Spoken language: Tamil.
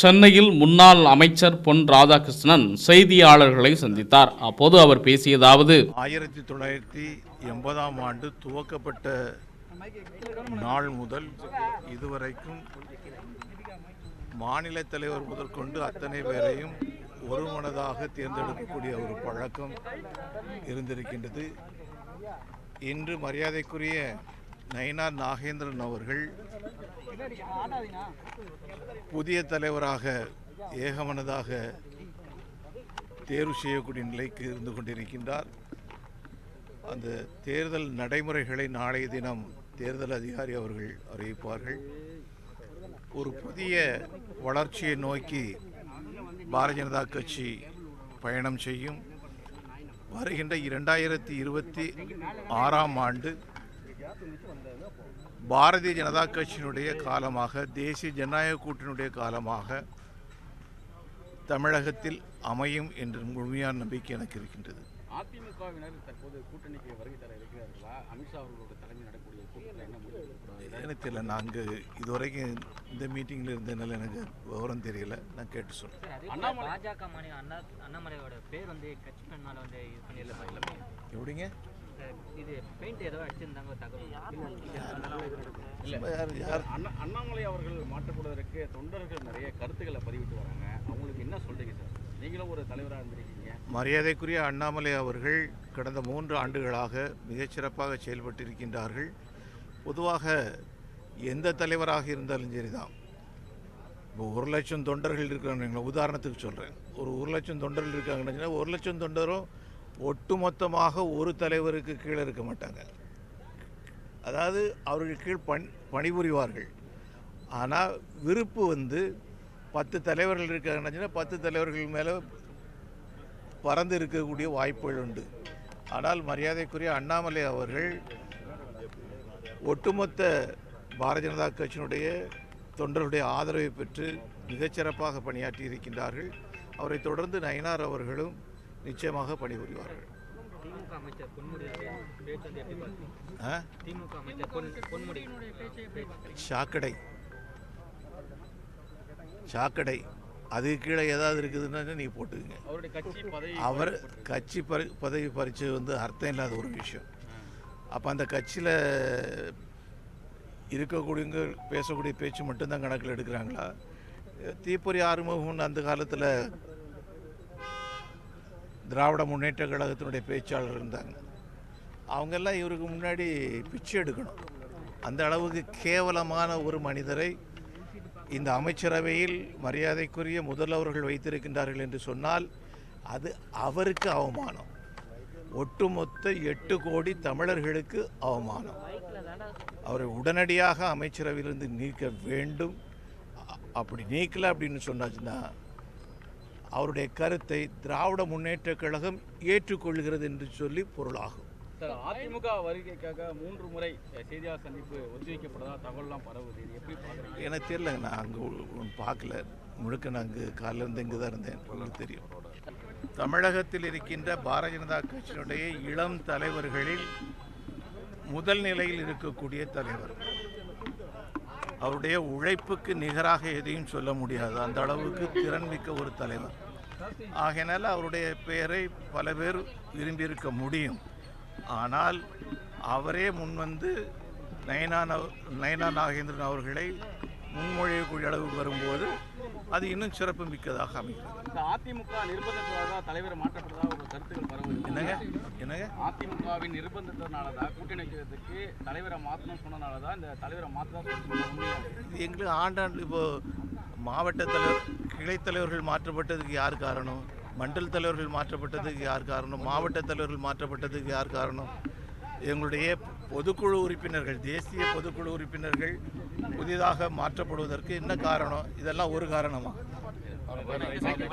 சென்னையில் முன்னாள் அமைச்சர் பொன் ராதாகிருஷ்ணன் செய்தியாளர்களை சந்தித்தார். அப்போது அவர் பேசியதாவது ஆயிரத்தி தொள்ளாயிரத்தி எண்பதாம் ஆண்டு துவக்கப்பட்ட நாள் முதல் இதுவரைக்கும் மாநில தலைவர் முதற்கொண்டு அத்தனை பேரையும் ஒருமனதாக தேர்ந்தெடுக்கக்கூடிய ஒரு பழக்கம் இருந்திருக்கின்றது. இன்று மரியாதைக்குரிய நயினார் நாகேந்திரன் அவர்கள் புதிய தலைவராக ஏகமனதாக தேர்வு செய்யக்கூடிய நிலைக்கு இருந்து கொண்டிருக்கின்றார். அந்த தேர்தல் நடைமுறைகளை நாளைய தினம் தேர்தல் அதிகாரி அவர்கள் அறிவிப்பார்கள். ஒரு புதிய வளர்ச்சியை நோக்கி பாரதிய ஜனதா கட்சி பயணம் செய்யும். வருகின்ற இரண்டாயிரத்தி இருபத்தி ஆறாம் ஆண்டு பாரதிய ஜனதா கட்சியினுடைய காலமாக தேசிய ஜனநாயக கூட்டணியுடைய காலமாக தமிழகத்தில் அமையும் என்ற முழுமையான நம்பிக்கை எனக்கு இருக்கின்றது. அதிமுகவினர் தற்போது கூட்டணிக்கு வருகை தர இருக்கிறார்களா? அமித்ஷா அவர்களோட தலைமை நடக்கக்கூடிய கூட்டத்தில் என்ன முடிவு? எனக்கு தெரியல. இதுவரைக்கும் இந்த மீட்டிங்கில் இருந்ததுனால எனக்கு விவரம் தெரியல. நான் கேட்டு சொல்கிறேன் பாஜக மாநில அண்ணா அண்ணாமலையோட பேர் வந்து கட்சி பெண்ணால வந்து இது பண்ணிடல எப்படிங்க? இது பெயிண்ட் ஏதோ அடிச்சிருந்தாங்க தகவல். யார் யார் அண்ணா அண்ணாமலை அவர்கள் மாற்றப்படுவதற்கு தொண்டர்கள் நிறைய கருத்துக்களை பதிவிட்டு வராங்க. அவங்களுக்கு என்ன சொல்றீங்க சார்? நீங்களும் ஒரு தலைவராக இருந்திருக்கீங்க. மரியாதைக்குரிய அண்ணாமலை அவர்கள் கடந்த மூன்று ஆண்டுகளாக மிகச்சிறப்பாக செயல்பட்டிருக்கின்றார்கள். பொதுவாக எந்த தலைவராக இருந்தாலும் சரிதான். இப்போ ஒரு லட்சம் தொண்டர்கள் இருக்கிறாங்க உதாரணத்துக்கு சொல்கிறேன் ஒரு ஒரு லட்சம் தொண்டர்கள் இருக்காங்கன்னு ஒரு லட்சம் தொண்டரும் ஒட்டுமொத்தமாக ஒரு தலைவருக்கு கீழே இருக்க மாட்டாங்க. அதாவது அவர்கள் கீழ் பணி பணிபுரிவார்கள். ஆனால் விருப்பு வந்து பத்து தலைவர்கள் இருக்காங்கன்னா பத்து தலைவர்கள் மேலே பறந்து இருக்கக்கூடிய வாய்ப்புகள் உண்டு. ஆனால் மரியாதைக்குரிய அண்ணாமலை அவர்கள் ஒட்டுமொத்த பாரதிய ஜனதா கட்சியினுடைய தொண்டர்களுடைய ஆதரவை பெற்று மிகச்சிறப்பாக பணியாற்றி இருக்கின்றார்கள். அவரை தொடர்ந்து நயினார் அவர்களும் நிச்சயமாக பணிபுரிவார்கள். சாக்கடை. சாக்கடை. அதுக்கு கீழே ஏதாவது இருக்குதுன்னா நீ போட்டுக்குங்க. அவர் கட்சி பறி பதவி பறித்து வந்து அர்த்தம் இல்லாத ஒரு விஷயம். அப்போ அந்த கட்சியில் இருக்கக்கூடியவங்க பேசக்கூடிய பேச்சு மட்டும்தான் கணக்கில் எடுக்கிறாங்களா? தீப்பொறி ஆறுமுகம்னு அந்த காலத்தில் திராவிட முன்னேற்ற கழகத்தினுடைய பேச்சாளர் இருந்தாங்க. அவங்கெல்லாம் இவருக்கு முன்னாடி பிச்சை எடுக்கணும். அந்த அளவுக்கு கேவலமான ஒரு மனிதரை இந்த அமைச்சரவையில் மரியாதைக்குரிய முதல்வர்கள் வைத்திருக்கின்றார்கள் என்று சொன்னால் அது அவருக்கு அவமானம். ஒட்டுமொத்த எட்டு கோடி தமிழர்களுக்கு அவமானம். அவரை உடனடியாக அமைச்சரவையிலிருந்து நீக்க வேண்டும். அப்படி நீக்கலை அப்படின்னு சொன்னாச்சுன்னா அவருடைய கருத்தை திராவிட முன்னேற்ற கழகம் ஏற்றுக்கொள்கிறது என்று சொல்லி பொருளாகும். சார் அதிமுக வருகைக்காக மூன்று முறை செய்தியாளர் சந்திப்பு ஒத்திவைக்கப்பட்டதா தகவல்லாம் பரவுது. எப்படி பார்க்குறீங்க? எனக்கு தெரியலங்க நான் அங்கே பார்க்கல. முழுக்க நான் அங்கே காலைல இருந்து இங்கே தான் இருந்தேன். உங்களுக்கு தெரியும். தமிழகத்தில் இருக்கின்ற பாரதிய ஜனதா கட்சியினுடைய இளம் தலைவர்களில் முதல் நிலையில் இருக்கக்கூடிய தலைவர். அவருடைய உழைப்புக்கு நிகராக எதையும் சொல்ல முடியாது. அந்த அளவுக்கு திறன்மிக்க ஒரு தலைவர். ஆகையினால் அவருடைய பெயரை பல பேர் விரும்பியிருக்க முடியும். ஆனால் அவரே முன்வந்து நயனா நயனா நாகேந்திரன் அவர்களை முன்மொழியக்கூடிய அளவுக்கு வரும்போது அது இன்னும் சிறப்பு மிக்கதாக அமைகிறது. இந்த அதிமுக நிர்பந்தத்தினால தலைவர் மாற்றப்பட்டதா ஒரு கருத்துக்கள் பரவுது என்னங்க? என்னங்க? அதிமுகவின் நிர்பந்தத்தினால தான் கூட்டணி வைக்கிறதுக்கு தலைவரை மாற்றணும் சொன்னனால தான் இந்த தலைவரை இது எங்களுக்கு ஆண்டாண்டு இப்போ மாவட்ட தலைவர் கிளை தலைவர்கள் மாற்றப்பட்டதுக்கு யார் காரணம்? மண்டல் தலைவர்கள் மாற்றப்பட்டதுக்கு யார் காரணம்? மாவட்ட தலைவர்கள் மாற்றப்பட்டதுக்கு யார் காரணம்? எங்களுடைய பொதுக்குழு உறுப்பினர்கள் தேசிய பொதுக்குழு உறுப்பினர்கள் புதிதாக மாற்றப்படுவதற்கு என்ன காரணம்? இதெல்லாம் ஒரு காரணமா?